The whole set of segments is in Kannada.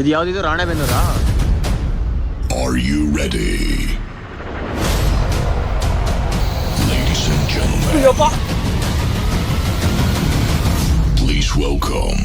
ಇದು ಯಾವ್ದಿದು ರಾಣೆಬೆನ್ನೂರಾ Are you ready? Ladies and gentlemen, please welcome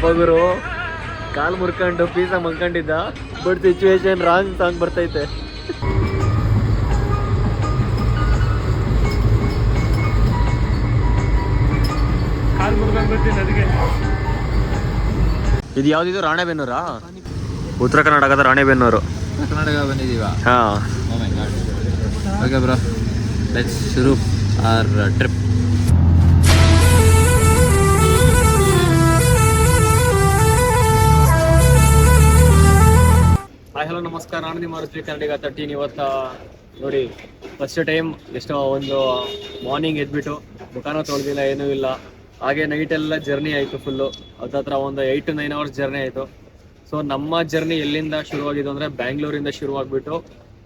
ಪಾಪ ಗುರು ಕಾಲ್ ಮುರ್ಕೊಂಡು ಪೀಸ ಮಂಕೊಂಡಿದ್ದ ಬಟ್ ಸಿಚುವೇಶನ್ ರಾಂಗ್ ಸಾಂಗ್ ಬರ್ತೈತೆ. ಇದು ಯಾವ್ದಿದು? ರಾಣೆಬೆನ್ನೂರಾ? ಉತ್ತರ ಕರ್ನಾಟಕದ ರಾಣೆಬೆನ್ನೂರು. ಕರ್ನಾಟಕ ಬಂದಿದ್ದೀವಾ? ಹಾ. ಓ my god okay bro let's ಶುರು ಆರ್ ಟ್ರಿಪ್ ಹಲೋ ಮಾಡಿಸ್ತೀವಿ ಕನ್ನಡಿಗ ತರ್ಟೀನ್ ಇವತ್ತು. ನೋಡಿ ಫಸ್ಟ್ ಟೈಮ್ ಎಷ್ಟೋ ಒಂದು ಮಾರ್ನಿಂಗ್ ಎದ್ಬಿಟ್ಟು ಮುಖಾನ ತೊಳೆದಿಲ್ಲ, ಏನೂ ಇಲ್ಲ. ಹಾಗೆ ನೈಟ್ ಎಲ್ಲ ಜರ್ನಿ ಆಯಿತು ಫುಲ್ಲು ಹತ್ರ ಒಂದು eight to nine hours journey ಆಯಿತು. ಸೊ ನಮ್ಮ ಜರ್ನಿ ಎಲ್ಲಿಂದ ಶುರುವಾಗಿದ್ದು ಅಂದರೆ ಬ್ಯಾಂಗ್ಳೂರಿಂದ ಶುರುವಾಗ್ಬಿಟ್ಟು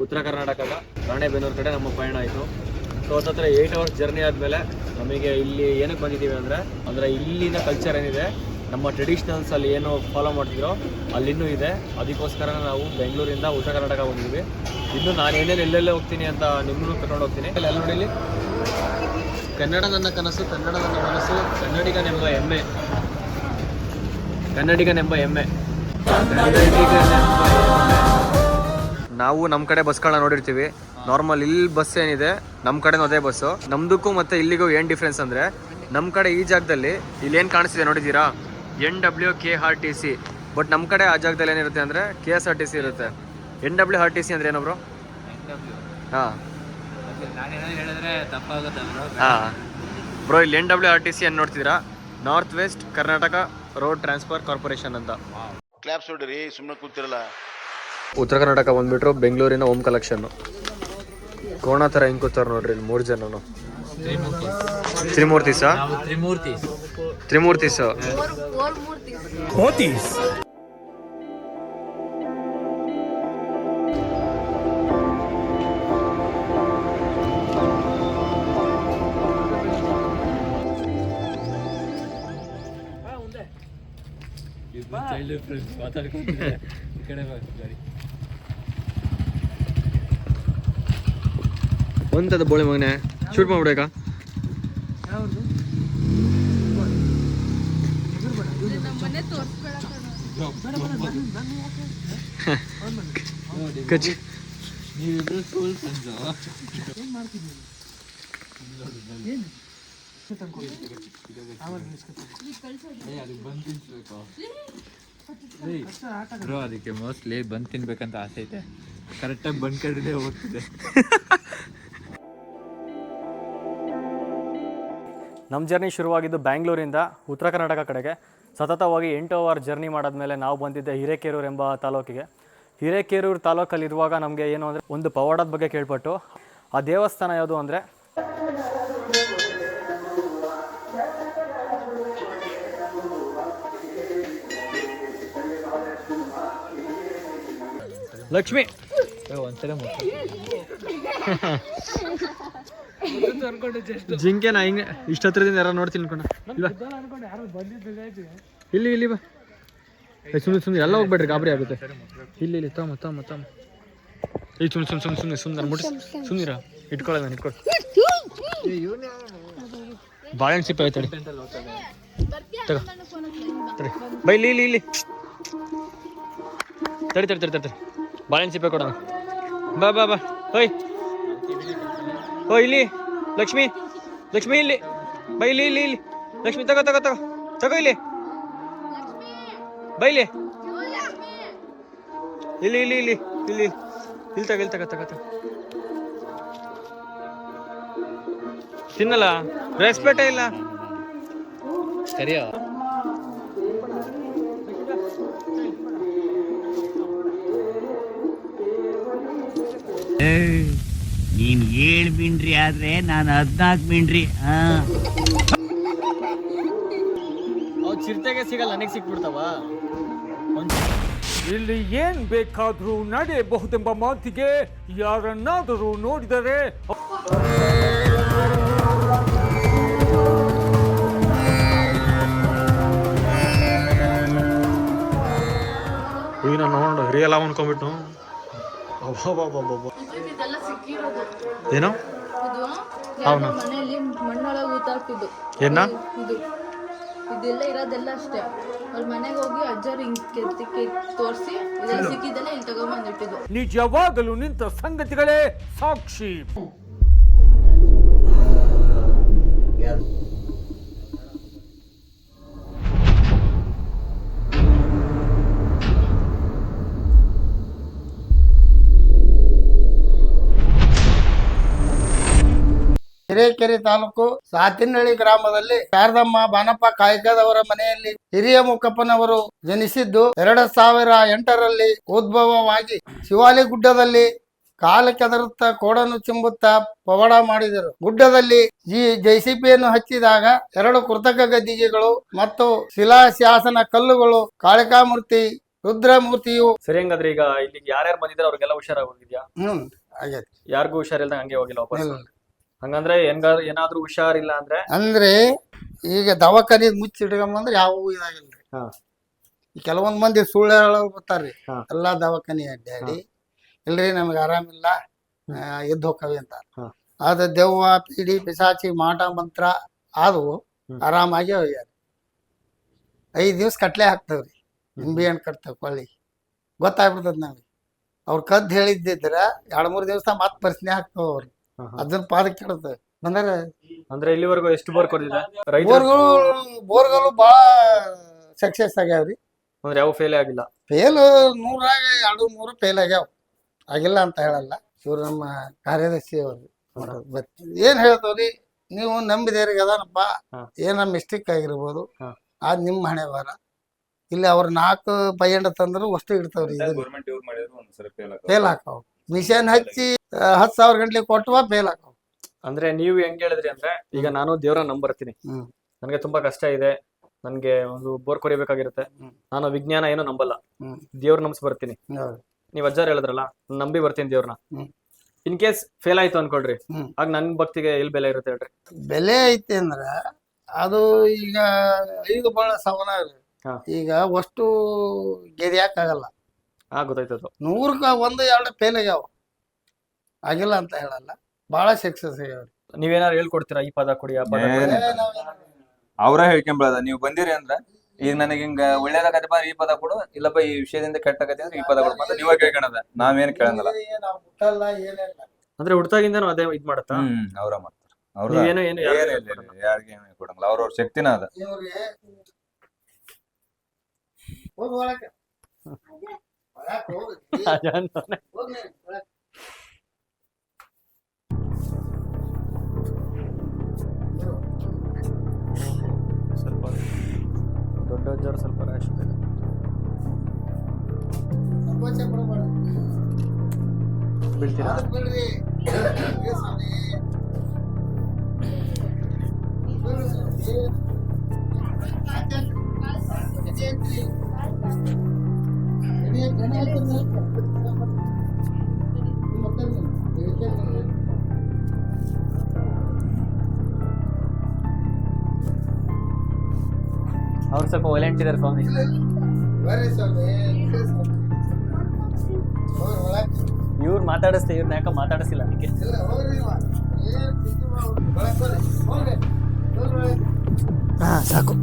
ಉತ್ತರ ಕರ್ನಾಟಕದ ರಾಣೆಬೆನ್ನೂರು ಕಡೆ ನಮ್ಮ ಪಯಣ ಆಯಿತು. ಸೊ ಹತ್ತತ್ರ ಏಯ್ಟ್ ಅವರ್ಸ್ ಜರ್ನಿ ಆದಮೇಲೆ ನಮಗೆ ಇಲ್ಲಿ ಏನಕ್ಕೆ ಬಂದಿದ್ದೀವಿ ಅಂದರೆ ಅಂದರೆ ಇಲ್ಲಿನ ಕಲ್ಚರ್ ಏನಿದೆ ನಮ್ಮ ಟ್ರೆಡಿಷನಲ್ಸ್ ಅಲ್ಲಿ ಏನು ಫಾಲೋ ಮಾಡ್ತಿದ್ರೋ ಅಲ್ಲಿನ್ನೂ ಇದೆ. ಅದಕ್ಕೋಸ್ಕರ ನಾವು ಬೆಂಗಳೂರಿಂದ ಉತ್ತರ ಕರ್ನಾಟಕ ಬಂದಿದ್ವಿ. ಇನ್ನು ನಾನು ಏನೇನು ಎಲ್ಲೆಲ್ಲೇ ಹೋಗ್ತೀನಿ ಅಂತ ನಿಮ್ಮನ್ನು ಕರ್ಕೊಂಡು ಹೋಗ್ತೀನಿ. ಅಲ್ಲಿ ನೋಡಿಲಿ ಕನ್ನಡ ನನ್ನ ಕನಸು ಕನ್ನಡ ನನ್ನ ಮನಸ್ಸು, ಕನ್ನಡಿಗನೆಂಬ ಹೆಮ್ಮೆ. ಕನ್ನಡಿಗನೆಂಬ ಹೆಮ್ಮೆ. ನಾವು ನಮ್ಮ ಕಡೆ ಬಸ್ಗಳನ್ನ ನೋಡಿರ್ತೀವಿ. ನಾರ್ಮಲ್ ಇಲ್ಲಿ ಬಸ್ ಏನಿದೆ ನಮ್ಮ ಕಡೆನೂ ಅದೇ ಬಸ್ಸು. ನಮ್ದಕ್ಕೂ ಮತ್ತೆ ಇಲ್ಲಿಗೂ ಏನು ಡಿಫ್ರೆನ್ಸ್ ಅಂದರೆ ನಮ್ಮ ಕಡೆ ಈ ಜಾಗದಲ್ಲಿ ಇಲ್ಲೇನು ಕಾಣಿಸ್ತಿದೆ ನೋಡಿದ್ದೀರಾ? N W K R T C. But ನಮ್ಮ ಕಡೆ ಆ ಜಾಗದಲ್ಲಿ ಏನಿರುತ್ತೆ ಅಂದರೆ K S R T C ಇರುತ್ತೆ. N W R T C ಅಂದ್ರೆ ಏನೊಬ್ರು ಹಾಂ. ಹಾಂ. ಬ್ರೋ ಇಲ್ಲಿ N W R T C ಅನ್ನು ನೋಡ್ತಿದ್ದೀರಾ? North west Karnataka road transfer corporation ಅಂತ. ಕ್ಲಾಪ್ಸ್ ನೋಡ್ರಿ ಸುಮ್ಮನೆ ಕೂತಿರಲ್ಲ. ಉತ್ತರ ಕರ್ನಾಟಕ ಬಂದ್ಬಿಟ್ರು ಬೆಂಗಳೂರಿನ ಓಮ್ ಕಲೆಕ್ಷನ್ ಕೋಣ ಥರ ಹೆಂಗೆ ಕೂತಾರ ನೋಡ್ರಿ ಇಲ್ಲಿ ಮೂರು ಜನನು. ತ್ರಿಮೂರ್ತಿ. ಸರ್ ತ್ರಿಮೂರ್ತಿ. ತ್ರಿಮೂರ್ತಿ ಸ ಚೈಲ್ಡ್ ಫ್ರೆಂಡ್ಸ್ ಮಾತಾಡ್ಕೊಂಡ್ರೆ ಈ ಕಡೆ ಬಾ ಗಾಡಿ. ಒಂತದ ಬೋಳೆ ಮಗನೆ ಶೂಟ್ ಮಾಡ್ಬಿಡಕ ಅದಕ್ಕೆ ಮೋಸ್ಟ್ಲಿ ಬಂದು ತಿನ್ಬೇಕಂತ ಆಸೆ ಐತೆ ಕರೆಕ್ಟಾಗಿ ಬಂದ್ ಕಡಿದೆ ಹೋಗ್ತಿದೆ ನಮ್ಮ ಜರ್ನಿ ಶುರುವಾಗಿದ್ದು ಬ್ಯಾಂಗ್ಳೂರಿಂದ ಉತ್ತರ ಕರ್ನಾಟಕ ಕಡೆಗೆ. ಸತತವಾಗಿ ಎಂಟು ಅವರ್ ಜರ್ನಿ ಮಾಡಾದ್ಮೇಲೆ ನಾವು ಬಂದಿದ್ದೆ ಹಿರೇಕೆರೂರು ಎಂಬ ತಾಲೂಕಿಗೆ. ಹಿರೇಕೆರೂರು ತಾಲೂಕಲ್ಲಿರುವಾಗ ನಮಗೆ ಏನು ಅಂದರೆ ಒಂದು ಪವಾಡದ ಬಗ್ಗೆ ಕೇಳ್ಪಟ್ಟು ಆ ದೇವಸ್ಥಾನ ಯಾವುದು ಅಂದರೆ ಲಕ್ಷ್ಮಿ. ಜಿಂಕೆ ನಾ ಜಿಂಕೆನ ಹಿಂಗೆ ಇಷ್ಟ ಹತ್ರದಿಂದ ಯಾರು ನೋಡ್ತೀನಿ ಅನ್ಕೊಂಡ ಇಲ್ಲಿ ಇಲ್ಲಿ ಬಾ. ಏ, ಸುಮ್ನೆ ಸುಮ್ಮನೆ ಎಲ್ಲ ಹೋಗ್ಬೇಡ್ರಿ ಗಾಬರಿ ಆಗುತ್ತೆ. ಇಲ್ಲಿ ಇಲ್ಲಿ ತಮ್ಮ ತಮ್ಮ ತಮ್ಮ. ಈ ಸುಮ್ಮನೆ ಸುಮ್ಮನೆ ಸುಮ್ಮನೆ ಸುಮ್ಮನೆ ಸುಮ್ಮನೆ ಮುಟ್ಟಿ ಸುಮ್ಮನಿರ ಇಟ್ಕೊಳ್ಳ ನಾನು ಇಟ್ಕೊಳ್ಳಿ ಬಾಳೆಹಣ್ಣು ಸಿಪ್ಪೆ ಆಯ್ತಡಿ ತಗೋ. ಬೈ ಇಲ್ಲಿ ಇಲ್ಲಿ ಇಲ್ಲಿ. ತಡಿ ತಡಿ ತಡಿ ತಡಿ ಬಾಳೆಹಣ್ಣು ಸಿಪ್ಪೆ ಕೊಡೋಣ. ಬಾ ಬಾ ಬಾ. ಹೋಯ್. ಓ ಇಲ್ಲಿ. ಲಕ್ಷ್ಮಿ. ಲಕ್ಷ್ಮಿ ಇಲ್ಲಿ. ಬೈ ಇಲ್ಲಿ ಇಲ್ಲಿ ಇಲ್ಲಿ. ಲಕ್ಷ್ಮಿ ತಗೋ ತಗೋ ತಗೋ. ತಗೋ ಇಲ್ಲಿ. ಬೈಲಿ ಇಲ್ಲಿ. ಇಲ್ಲಿ ಇಲ್ಲಿ ಇಲ್ಲಿ ಇಲ್ಲಿ. ಇಲ್ಲಿ ತಗ ಇಲ್ಲಿ ತಗ ತಗ ತಗ. ತಿನ್ನಲ್ಲ? ರೆಸ್ಪೆಕ್ಟ್ ಇಲ್ಲ. ಸರಿಯಾ? ನೀನ್ ಏಳ್ ಮಿಂಡ್ರಿ ಆದ್ರೆ ನಾನು ಹದ್ನಾಲ್ಕು ಮಿಂಡ್ರಿ ಹಾ. ಚಿರತೆಗೆ ಸಿಗಲ್ಲ ನನಗೆ ಸಿಕ್ಬಿಡ್ತಾವ? ಇಲ್ಲಿ ಏನ್ ಬೇಕಾದ್ರೂ ನಡೆಯಬಹುದೆಂಬ ಮಾತಿಗೆ ಯಾರನ್ನಾದರೂ ನೋಡಿದರೆ ನಾನು ನೋಡ ರಿಯಲ್ ಅನ್ಕೊಂಡ್ಬಿಟ್ಟು ಇದೆಲ್ಲ ಸಿಕ್ಕಿರೋದು. ಏನೋ? ಇದು ಯಾವ್ದೋ ಮನೆಯಲ್ಲಿ ಮಣ್ಣೊಳಗೆ ಊತಾಕ್ತಿದ್ದು ಏನ? ಇದು. ಇದೆಲ್ಲ ಇರೋದೆಲ್ಲ ಅಷ್ಟೇ. ಅವ್ರ ಮನೆಗೆ ಹೋಗಿ ಅಜ್ಜರು ಹಿಂಗ್ ಕೆತ್ತಿ ತೋರಿಸಿ ಇದೆಲ್ಲ ಸಿಕ್ಕಿದ್ದೆಲ್ಲ ಇಲ್ಲಿ ತಗೊಂಬಂದಿಟ್ಟಿದ್ದು ನಿಜವಾಗಲೂ ನಿಂತ ಸಂಗತಿಗಳೇ ಸಾಕ್ಷಿ. ಹಿರೇಕೆರೆ ತಾಲೂಕು ಸಾತಿನಹಳ್ಳಿ ಗ್ರಾಮದಲ್ಲಿ ಶಾರದಮ್ಮ ಬಾನಪ್ಪ ಕಾಯ್ಕದವರ ಮನೆಯಲ್ಲಿ ಹಿರಿಯ ಮುಖಪ್ಪನವರು ಜನಿಸಿದ್ದು ಎರಡ್ ಸಾವಿರ ಎಂಟರಲ್ಲಿ ಉದ್ಭವವಾಗಿ ಶಿವಾಲಿ ಗುಡ್ಡದಲ್ಲಿ ಕಾಲ ಕೆದರುತ್ತಾ ಕೋಡನ್ನು ಚಿಂಬುತ್ತಾ ಪವಾಡ ಮಾಡಿದರು. ಗುಡ್ಡದಲ್ಲಿ ಈ ಜೆಸಿಪಿಯನ್ನು ಹಚ್ಚಿದಾಗ ಎರಡು ಕೃತಕ ಗದ್ದಿಗೆಗಳು ಮತ್ತು ಶಿಲಾಶಾಸನ ಕಲ್ಲುಗಳು ಕಾಳಿಕಾಮೂರ್ತಿ ರುದ್ರಮೂರ್ತಿಯು ಸರಿ ಹಂಗಾದ್ರೆ ಈಗ ಇಲ್ಲಿ ಯಾರ್ಯಾರು ಬಂದಿದ್ರೆ ಅವ್ರಿಗೆಲ್ಲ ಹುಷಾರಾಗಿ ಹೋಗಿದ್ಯಾ? ಹ್ಮ್ ಆಗೈತಿ. ಯಾರಿಗೂ ಹುಷಾರಿಲ್ದಂಗ ಹಂಗೆ ಹೋಗಿಲ್ಲ ವಾಪಸ್. ಹಂಗಂದ್ರೆ ಹೆಂಗಾದ್ರು ಏನಾದ್ರೂ ಹುಷಾರಿಲ್ಲ ಅಂದ್ರೆ? ಅಂದ್ರೆ ಈಗ ದವಾಖಾನೆ ಮುಚ್ಚಿಡ್ಕೊಂಬಂದ್ರೆ ಯಾವ ಇದಾಗಿಲ್ರಿ. ಹಾ. ಕೆಲವೊಂದ್ ಮಂದಿ ಸುಳ್ಳು ಹೇಳೋರು ಬರ್ತಾರ್ರಿ. ಹಾ. ಎಲ್ಲಾ ದವಾಖಾನೆ ಅಡ್ಡಾಡಿ ಇಲ್ರಿ ನಮ್ಗೆ ಆರಾಮಿಲ್ಲ ಎದ್ದು ಹೋಗ್ತವೆ ಅಂತ. ಆದ ಅದ ದೆವ್ವ ಪೀಡಿ ಪಿಸಾಚಿ ಮಾಟ ಮಂತ್ರ ಆದವು ಹ್ಮ್. ಆರಾಮಾಗಿ ಹೋಗ್ಯಾರ ಐದ್ ದಿವ್ಸ ಕಟ್ಲೆ ಹಾಕ್ತವ್ರಿ. ನಿಂಬೆ ಹಣ್ಣು ಕಟ್ತಾವ ಕೊಳ್ಳಿ. ಗೊತ್ತಾಗ್ಬಿಡ್ತದ ನಮ್ಗೆ. ಅವ್ರ ಕದ್ದು ಹೇಳಿದ್ದಿದ್ರ ಎರಡ್ ಮೂರ್ ದಿವಸ ಮತ್ ಪರಿಸ್ಥಿತಿ ಹಾಕ್ತಾವ ಅವ್ರು. ಅದನ್ನ ಪಾದಕ್ಕೆ ಕೆಡತ್ತೆ ಬಂದಾರ ಅಂದ್ರೆ ಇಲ್ಲಿವರೆಗೂ ಎಷ್ಟು ಬೋರ್ ಕೊಡ್ತಿದೆ ರೈತರು? ಬೋರ್ಗಳು ಬೋರ್ಗಳು ಬಹಳ ಸಕ್ಸಸ್ ಆಗ್ಯಾವ್ರಿ. ಅಂದ್ರೆ ಯಾವ ಫೇಲ್ ಆಗಿಲ್ಲ? ಫೇಲ್ ನೂರಾಗ ಎರಡು ಮೂರು ಫೇಲ್ ಆಗ್ಯಾವ. ಆಗಿಲ್ಲ ಅಂತ ಹೇಳಲ್ಲ. ಇವ್ರು ನಮ್ಮ ಕಾರ್ಯದರ್ಶಿ ಅವರು. ಏನ್ ಹೇಳ್ತಾವ್ರಿ? ನೀವು ನಂಬಿದೇರಿಗೆ ಅದಾನಪ್ಪ ಹಾ. ಏನ ಮಿಸ್ಟೇಕ್ ಆಗಿರ್ಬೋದು. ಹಾ. ಅದ್ ನಿಮ್ಮ ಹಣೆ ಬಾರ ಇಲ್ಲಿ ಅವ್ರ ನಾಲ್ಕು ಪೈಯಂಡ ತಂದ್ರು ಅಷ್ಟು ಇಡ್ತಾವ್ರಿ ಗೌರ್ಮೆಂಟ್ ಯೂಸ್ ಮಾಡಿದ್ರು ಒಂದ್ಸರಿ ಫೇಲ್ ಫೇಲ್ ಹಾಕಾವ್ ಮಿಷನ್ ಹಚ್ಚಿ ಹತ್ ಹತ್ತ್ ಸಾವಿರ ಗಂಟ್ಲೆ ಕೊಟ್ಟುವ ಫೇಲ್ ಅಂದ್ರೆ ನೀವು ಹೆಂಗ್ ಹೇಳಿದ್ರಿ ಅಂದ್ರೆ ಈಗ ನಾನು ದೇವ್ರ ನಂಬರ್ತೀನಿ ಹ್ಮ್. ನನಗೆ ತುಂಬಾ ಕಷ್ಟ ಇದೆ ನನ್ಗೆ ಒಂದು ಬೋರ್ ಕೊರಿಬೇಕಾಗಿರುತ್ತೆ ನಾನು ವಿಜ್ಞಾನ ಏನು ನಂಬಲ್ಲ ಹ್ಮ್. ದೇವ್ರ ನಂಬಿಸಿ ಬರ್ತೀನಿ ಹೌದು. ನೀವ್ ಅಜ್ಜಾರ್ ಹೇಳಿದ್ರಲ್ಲ ನಂಬಿ ಬರ್ತೀನಿ ದೇವ್ರನ್ನ ಹ್ಮ್. ಇನ್ ಕೇಸ್ ಫೇಲ್ ಆಯ್ತು ಅನ್ಕೊಳ್ರಿ ಹ್ಮ್. ಆಗ ನನ್ ಭಕ್ತಿಗೆ ಎಲ್ ಬೆಲೆ ಇರುತ್ತೆ ಹೇಳ್ರಿ ಬೆಲೆ ಐತಿ ಅಂದ್ರ ಅದು ಈಗ ಐದು ಬಹಳ. ಹಾ. ಈಗ ಅಷ್ಟು ಗೆದ್ಯಾಕ್ ಆ ಗೊತ್ತಾಯ್ತದು. ನೂರಕ್ಕ ಒಂದು ಎರಡು ಫೇಲ್ ಆಗ್ಯಾವ. ಆಗಿಲ್ಲ ಅಂತ ಹೇಳಲ್ಲ. ಬಹಳ ಸಕ್ಸಸ್ ಆಗ್ಯಾವ್ರಿ. ನೀವೇನಾರು ಹೇಳ್ಕೊಡ್ತೀರಾ? ಈ ಪದ ಕೊಡಿ ಆ ಪದ ಕೊಡಿ ಏನ್- ಅವ್ರ ಹೇಳ್ಕೊಂಬಿಡದ ನೀವು ಬಂದಿರಿ ಅಂದ್ರ ಈಗ ನನಗೆ ಹಿಂಗ ಒಳ್ಳೇದಾಗತ್ತೆ ಬಾ ಈ ಪದ ಕೊಡು ಇಲ್ಲಪ್ಪ ಈ ವಿಷಯದಿಂದ ಕೆಟ್ಟಾಗತ್ತೆ ಅಂದ್ರೆ ಈ ಪದ ಕೊಡು ಅಂತ ನೀವೇ ಕೇಳ್ಕೊಳದ. ನಾವೇನ್ ಕೇಳಂಗಿಲ್ಲ. ನಾವು ಮುಟ್ಟಲ್ಲ ಏನಿಲ್ಲ. ಅಂದ್ರೆ ಹುಡ್ತಾಗಿಂದನು ಅದೇ ಇದ್ ಮಾಡತ್ತಾ? ಹ್ಮ್ ಅವ್ರ ಮಾಡ್ತಾರ. ಅವ್ರ ನೀವೇನು ಏನು ಯಾರ್ಗೂ ಕೊಡಂಗಿಲ್ಲ. ಅವ್ರವ್ರ ಶಕ್ತಿನ ಅದ. ಇವ್ರಿಗೆ ಹೋಗ್. ಒಳಗ್ ಹೋಗ್ರಿ. ಅಜಾನ್- ಹೋಗ್ರಿ, ಒಳಗ್. ಸ್ವಲ್ಪ ದೊಡ್ಡ ಅಜ್ಜಾರು ಸ್ವಲ್ಪ ರ್ಯಾಶ್ ಇದೆ ಸಂಕೋಚ ಪಡ್ಬೇಡ. ಬೀಳ್ತೀರಾ ಅದಕ್ ಅವ್ರು ಸ್ವಲ್ಪ ವೈಲೆಂಟ್ ಇದಾರೆ ಸ್ವಾಮಿ. ಇವ್ರು ಮಾತಾಡಿಸ್ತೆ ಇವ್ರನ್ನ ಯಾಕೆ ಮಾತಾಡಿಸಿಲ್ಲ ಅದಕ್ಕೆ. ಹಾ ಸಾಕು.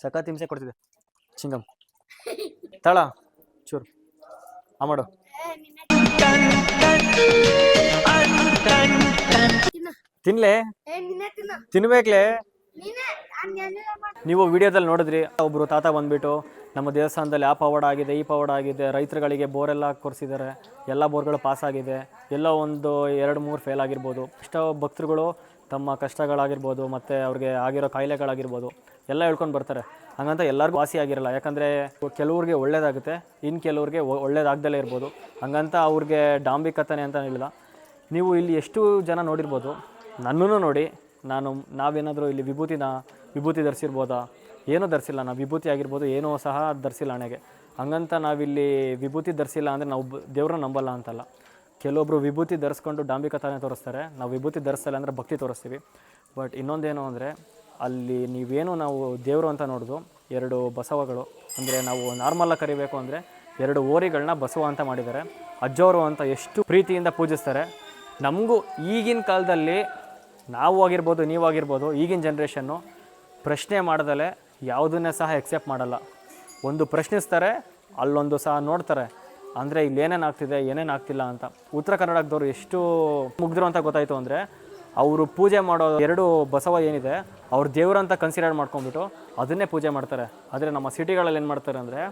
ಸಖತ್ ಹಿಂಸೆ ಕೊಡ್ತಿದೆ. ಚಿಂಗಮ್. ತಳ. ಚೂರು. ಆ ಮಾಡು. ತಿನ್ಲೆ? ತಿನ್ಬೇಕ್ಲೆ? ನೀವು ವಿಡಿಯೋದಲ್ಲಿ ನೋಡಿದ್ರಿ ಒಬ್ಬರು ತಾತ ಬಂದ್ಬಿಟ್ಟು ನಮ್ಮ ದೇವಸ್ಥಾನದಲ್ಲಿ ಆ ಪವಾಡ ಆಗಿದೆ, ಈ ಪವಾಡ ಆಗಿದೆ, ರೈತರುಗಳಿಗೆ ಬೋರೆಲ್ಲ ಕೊರಿಸಿದ್ದಾರೆ ಎಲ್ಲ ಬೋರ್ಗಳು ಪಾಸ್ ಆಗಿದೆ, ಎಲ್ಲ ಒಂದು ಎರಡು ಮೂರು ಫೇಲ್ ಆಗಿರ್ಬೋದು. ಎಷ್ಟೋ ಭಕ್ತರುಗಳು ತಮ್ಮ ಕಷ್ಟಗಳಾಗಿರ್ಬೋದು ಮತ್ತು ಅವ್ರಿಗೆ ಆಗಿರೋ ಕಾಯಿಲೆಗಳಾಗಿರ್ಬೋದು, ಎಲ್ಲ ಹೇಳ್ಕೊಂಡು ಬರ್ತಾರೆ. ಹಂಗಂತ ಎಲ್ಲರಿಗೂ ವಾಸಿ ಆಗಿರಲ್ಲ, ಯಾಕಂದರೆ ಕೆಲವ್ರಿಗೆ ಒಳ್ಳೇದಾಗುತ್ತೆ ಇನ್ನು ಕೆಲವ್ರಿಗೆ ಒಳ್ಳೇದಾಗ್ದಲೇ ಇರ್ಬೋದು. ಹಂಗಂತ ಅವ್ರಿಗೆ ಡಾಂಬಿಕತನೆ ಅಂತ ಹೇಳಿಲ್ಲ. ನೀವು ಇಲ್ಲಿ ಎಷ್ಟು ಜನ ನೋಡಿರ್ಬೋದು ನನ್ನೂ ನೋಡಿ ನಾನು ನಾವೇನಾದರೂ ಇಲ್ಲಿ ವಿಭೂತಿನ, ವಿಭೂತಿ ಧರಿಸಿರ್ಬೋದಾ? ಏನೂ ಧರಿಸಿಲ್ಲ, ನಾವು ವಿಭೂತಿ ಆಗಿರ್ಬೋದು, ಏನೂ ಸಹ ಧರಿಸಿಲ್ಲ ಹಣೆಗೆ. ಹಂಗಂತ ನಾವಿಲ್ಲಿ ವಿಭೂತಿ ಧರಿಸಿಲ್ಲ ಅಂದರೆ ನಾವು ದೇವ್ರನ್ನ ನಂಬಲ್ಲ ಅಂತಲ್ಲ. ಕೆಲವೊಬ್ಬರು ವಿಭೂತಿ ಧರಿಸ್ಕೊಂಡು ಡಾಂಬಿಕತನ ತೋರಿಸ್ತಾರೆ. ನಾವು ವಿಭೂತಿ ಧರಿಸಲ್ಲ ಅಂದರೆ ಭಕ್ತಿ ತೋರಿಸ್ತೀವಿ. ಬಟ್ ಇನ್ನೊಂದೇನು ಅಂದರೆ, ಅಲ್ಲಿ ನೀವೇನು ನಾವು ದೇವರು ಅಂತ ನೋಡೋದು, ಎರಡು ಬಸವಗಳು, ಅಂದರೆ ನಾವು ನಾರ್ಮಲಾಗಿ ಕರಿಬೇಕು ಅಂದರೆ ಎರಡು ಓರಿಗಳನ್ನ ಬಸವ ಅಂತ ಮಾಡಿದ್ದಾರೆ. ಅಜ್ಜೋರು ಅಂತ ಎಷ್ಟು ಪ್ರೀತಿಯಿಂದ ಪೂಜಿಸ್ತಾರೆ. ನಮಗೂ ಈಗಿನ ಕಾಲದಲ್ಲಿ ನಾವು ಆಗಿರ್ಬೋದು ನೀವಾಗಿರ್ಬೋದು ಈಗಿನ ಜನ್ರೇಷನ್ನು ಪ್ರಶ್ನೆ ಮಾಡ್ದಲೇ ಯಾವುದನ್ನೇ ಸಹ ಎಕ್ಸೆಪ್ಟ್ ಮಾಡಲ್ಲ. ಒಂದು ಪ್ರಶ್ನಿಸ್ತಾರೆ, ಅಲ್ಲೊಂದು ಸಹ ನೋಡ್ತಾರೆ. ಅಂದರೆ ಇಲ್ಲಿ ಏನೇನು ಆಗ್ತಿದೆ, ಏನೇನು ಆಗ್ತಿಲ್ಲ ಅಂತ. ಉತ್ತರ ಕನ್ನಡದವ್ರು ಎಷ್ಟು ಮುಗಿದ್ರು ಅಂತ ಗೊತ್ತಾಯಿತು ಅಂದರೆ, ಅವರು ಪೂಜೆ ಮಾಡೋ ಎರಡು ಬಸವ ಏನಿದೆ, ಅವ್ರ ದೇವ್ರಂತ ಕನ್ಸಿಡರ್ ಮಾಡ್ಕೊಂಡ್ಬಿಟ್ಟು ಅದನ್ನೇ ಪೂಜೆ ಮಾಡ್ತಾರೆ. ಆದರೆ ನಮ್ಮ ಸಿಟಿಗಳಲ್ಲಿ ಏನು ಮಾಡ್ತಾರೆ ಅಂದರೆ,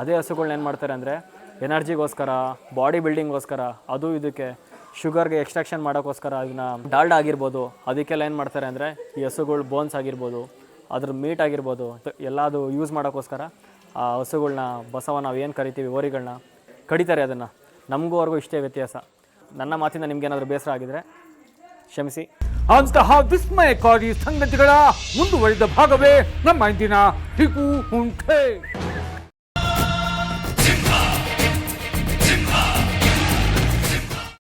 ಅದೇ ಹಸುಗಳನ್ನ ಏನು ಮಾಡ್ತಾರೆ ಅಂದರೆ ಎನರ್ಜಿಗೋಸ್ಕರ ಬಾಡಿ ಬಿಲ್ಡಿಂಗ್ಗೋಸ್ಕರ ಅದು ಇದಕ್ಕೆ ಶುಗರ್ಗೆ ಎಕ್ಸ್ಟ್ರಾಕ್ಷನ್ ಮಾಡೋಕ್ಕೋಸ್ಕರ ಅದನ್ನ ಡಾಲ್ಡ್ ಆಗಿರ್ಬೋದು, ಅದಕ್ಕೆಲ್ಲ ಏನು ಮಾಡ್ತಾರೆ ಅಂದರೆ ಈ ಹಸುಗಳು ಬೋನ್ಸ್ ಆಗಿರ್ಬೋದು, ಅದ್ರ ಮೀಟ್ ಆಗಿರ್ಬೋದು, ಎಲ್ಲದು ಯೂಸ್ ಮಾಡೋಕ್ಕೋಸ್ಕರ ಆ ಹಸುಗಳನ್ನ ಬಸವ ನಾವು ಏನು ಕರಿತೀವಿ ಓರಿಗಳನ್ನ ಕಡಿತಾರೆ ಅದನ್ನು. ನಮಗೂ ಅವ್ರಿಗೂ ಇಷ್ಟೇ ವ್ಯತ್ಯಾಸ. ನನ್ನ ಮಾತಿಂದ ನಿಮ್ಗೇನಾದರೂ ಬೇಸರ ಆಗಿದ್ರೆ ಕ್ಷಮಿಸಿ. ಅಂತಹ ವಿಸ್ಮಯಕಾರಿ ಸಂಗತಿಗಳ ಮುಂದುವರಿದ ಭಾಗವೇ ನಮ್ಮ ಇಂದಿನ ಹಿಗು ಹುಂಠೆ